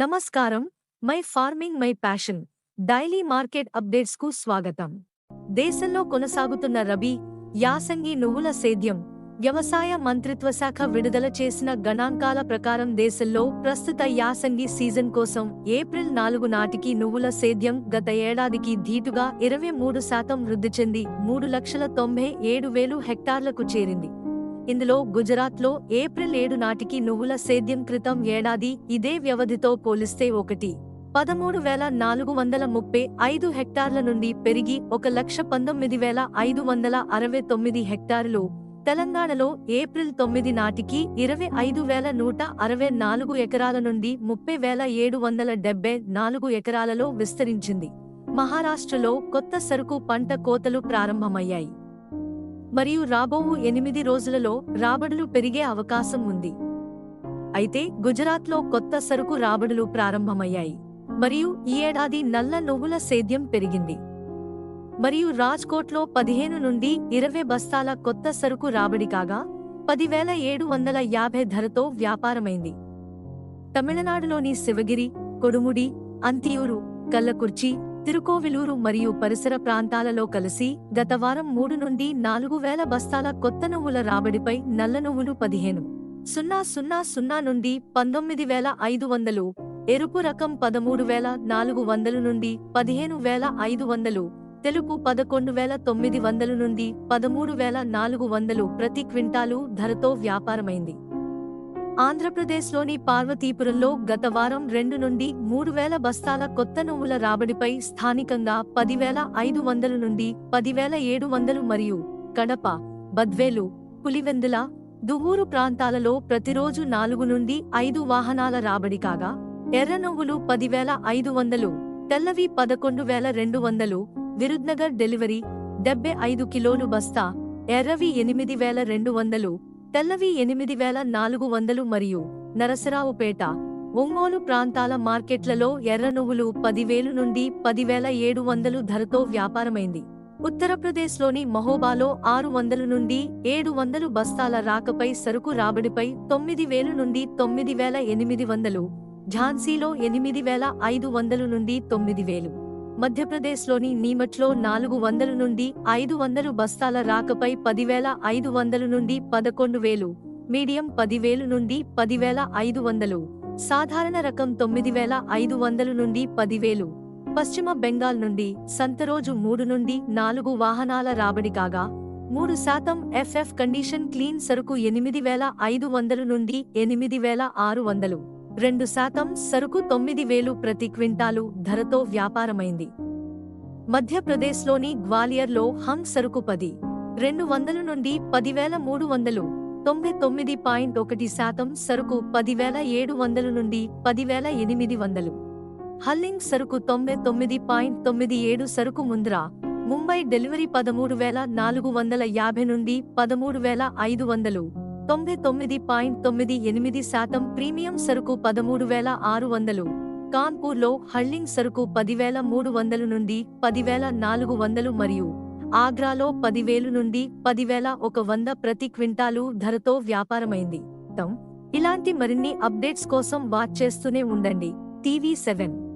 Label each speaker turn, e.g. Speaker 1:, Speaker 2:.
Speaker 1: నమస్కారం. My farming my passion. Daily market అప్డేట్స్కు స్వాగతం. దేశంలో కొనసాగుతున్న రబీ యాసంగి నువ్వుల సేద్యం వ్యవసాయ మంత్రిత్వ శాఖ విడుదల చేసిన గణాంకాల ప్రకారం దేశంలో ప్రస్తుత యాసంగి సీజన్ కోసం ఏప్రిల్ నాలుగు నాటికి నువ్వుల సేద్యం గత ఏడాదికి ధీటుగా ఇరవై మూడు శాతం వృద్ధి చెంది మూడు లక్షల తొంభై ఏడు వేలు హెక్టార్లకు చేరింది. ఇందులో గుజరాత్లో ఏప్రిల్ ఏడు నాటికి నువ్వుల సేద్యం క్రితం ఏడాది ఇదే వ్యవధితో పోలిస్తే ఒకటి. పదమూడు వేల నాలుగు వందల ముప్పై ఐదు హెక్టార్ల నుండి పెరిగి ఒక లక్ష పంతొమ్మిది వేల ఐదు వందల అరవై తొమ్మిది హెక్టారులు. తెలంగాణలో ఏప్రిల్ తొమ్మిది నాటికి ఇరవై ఐదు వేల నూట అరవై నాలుగు ఎకరాల నుండి ముప్పై వేల ఏడు వందల డెబ్బై నాలుగు ఎకరాలలో విస్తరించింది. మహారాష్ట్రలో కొత్త సరుకు పంట కోతలు ప్రారంభమయ్యాయి. మరియు రాబోవు ఎనిమిది రోజులలో రాబడులు పెరిగే అవకాశం ఉంది. అయితే గుజరాత్లో కొత్త సరుకు రాబడులు ప్రారంభమయ్యాయి. మరియు ఈ ఏడాది నల్ల నువ్వుల సేద్యం పెరిగింది. మరియు రాజ్కోట్లో పదిహేను నుండి ఇరవై బస్తాల కొత్త సరుకు రాబడి కాగా పదివేల ఏడు వందల యాభై ధరతో వ్యాపారమైంది. తమిళనాడులోని శివగిరి కొడుముడి అంతియూరు కల్లకుర్చి తిరుకోవిలూరు మరియు పరిసర ప్రాంతాలలో కలిసి గత వారం మూడు నుండి నాలుగు వేల బస్తాల కొత్త నువ్వుల రాబడిపై నల్ల నువ్వులు పదిహేను సున్నా సున్నా సున్నా నుండి పంతొమ్మిది వేల ఐదు వందలు ఎరుపు రకం పదమూడు వేల నాలుగు వందలు నుండి పదిహేను వేల ఐదు వందలు తెలుపు పదకొండు వేల తొమ్మిది వందలు నుండి పదమూడు వేల నాలుగు వందలు ప్రతి క్వింటాలు ధరతో వ్యాపారమైంది. ఆంధ్రప్రదేశ్లోని పార్వతీపురంలో గత వారం రెండు నుండి మూడు వేల బస్తాల కొత్త నువ్వుల రాబడిపై స్థానికంగా పదివేల ఐదు వందల నుండి పదివేల ఏడు వందలు మరియు కడప బద్వేలు పులివెందుల దువ్వూరు ప్రాంతాలలో ప్రతిరోజు నాలుగు నుండి ఐదు వాహనాల రాబడి కాగా ఎర్ర నువ్వులు పదివేల ఐదు వందలు తెల్లవి పదకొండు వేల రెండు వందలు విరుద్నగర్ డెలివరీ డెబ్బై ఐదు కిలోలు బస్తా ఎర్రవి ఎనిమిది వేల రెండు వందలు తెల్లవి ఎనిమిది వేల నాలుగు వందలు మరియు నరసరావుపేట ఒంగోలు ప్రాంతాల మార్కెట్లలో ఎర్ర నువ్వులు పదివేలు నుండి పదివేల ఏడు వందలు ధరతో వ్యాపారమైంది. ఉత్తరప్రదేశ్లోని మహోబాలో ఆరు వందలు నుండి ఏడు వందలు బస్తాల రాకపై సరుకు రాబడిపై తొమ్మిది వేలు నుండి తొమ్మిది వేల ఎనిమిది వందలు ఝాన్సీలో ఎనిమిది వేల ఐదు వందలు నుండి తొమ్మిది వేలు. మధ్యప్రదేశ్లోని నీమట్లో నాలుగు వందల నుండి ఐదు వందలు బస్తాల రాకపై పదివేల ఐదు వందలు నుండి పదకొండు వేలు మీడియం పదివేలు నుండి పదివేల ఐదు వందలు సాధారణ రకం తొమ్మిది వేల ఐదు వందలు నుండి పదివేలు. పశ్చిమ బెంగాల్ నుండి సంతరోజు మూడు నుండి నాలుగు వాహనాల రాబడి కాగా మూడు శాతం ఎఫ్ఎఫ్ కండిషన్ క్లీన్ సరుకు ఎనిమిది వేల ఐదు వందలు నుండి ఎనిమిది వేల ఆరు వందలు. రెండు శాతం సరుకు తొమ్మిది వేలు ప్రతి క్వింటాలు ధరతో వ్యాపారమైంది. మధ్యప్రదేశ్లోని గ్వాలియర్లో హంగ్ సరుకు పది రెండు వందలు నుండి పదివేల మూడు వందలు తొంభై తొమ్మిది పాయింట్ ఒకటి శాతం సరుకు పదివేల ఏడు వందలు నుండి పదివేల ఎనిమిది వందలు. హల్లింగ్ సరుకు తొంభై తొమ్మిది పాయింట్ తొమ్మిది ఏడు సరుకు ముంద్రా ముంబై డెలివరీ పదమూడు వేల నాలుగు వందల యాభై నుండి పదమూడు వేల ఐదు వందలు. తొంభై తొమ్మిది పాయింట్ తొమ్మిది ఎనిమిది శాతం ప్రీమియం సరుకు పదమూడు వేల ఆరు వందలు. కాన్పూర్లో హళ్ళింగ్ సరుకు పదివేల మూడు వందలు నుండి పదివేల నాలుగు వందలు మరియు ఆగ్రాలో పదివేలు నుండి పదివేల ఒక వంద ప్రతి క్వింటాలు ధరతో వ్యాపారమైంది. ఇలాంటి మరిన్ని అప్డేట్స్ కోసం వాచ్ చేస్తూనే ఉండండి. TV seven.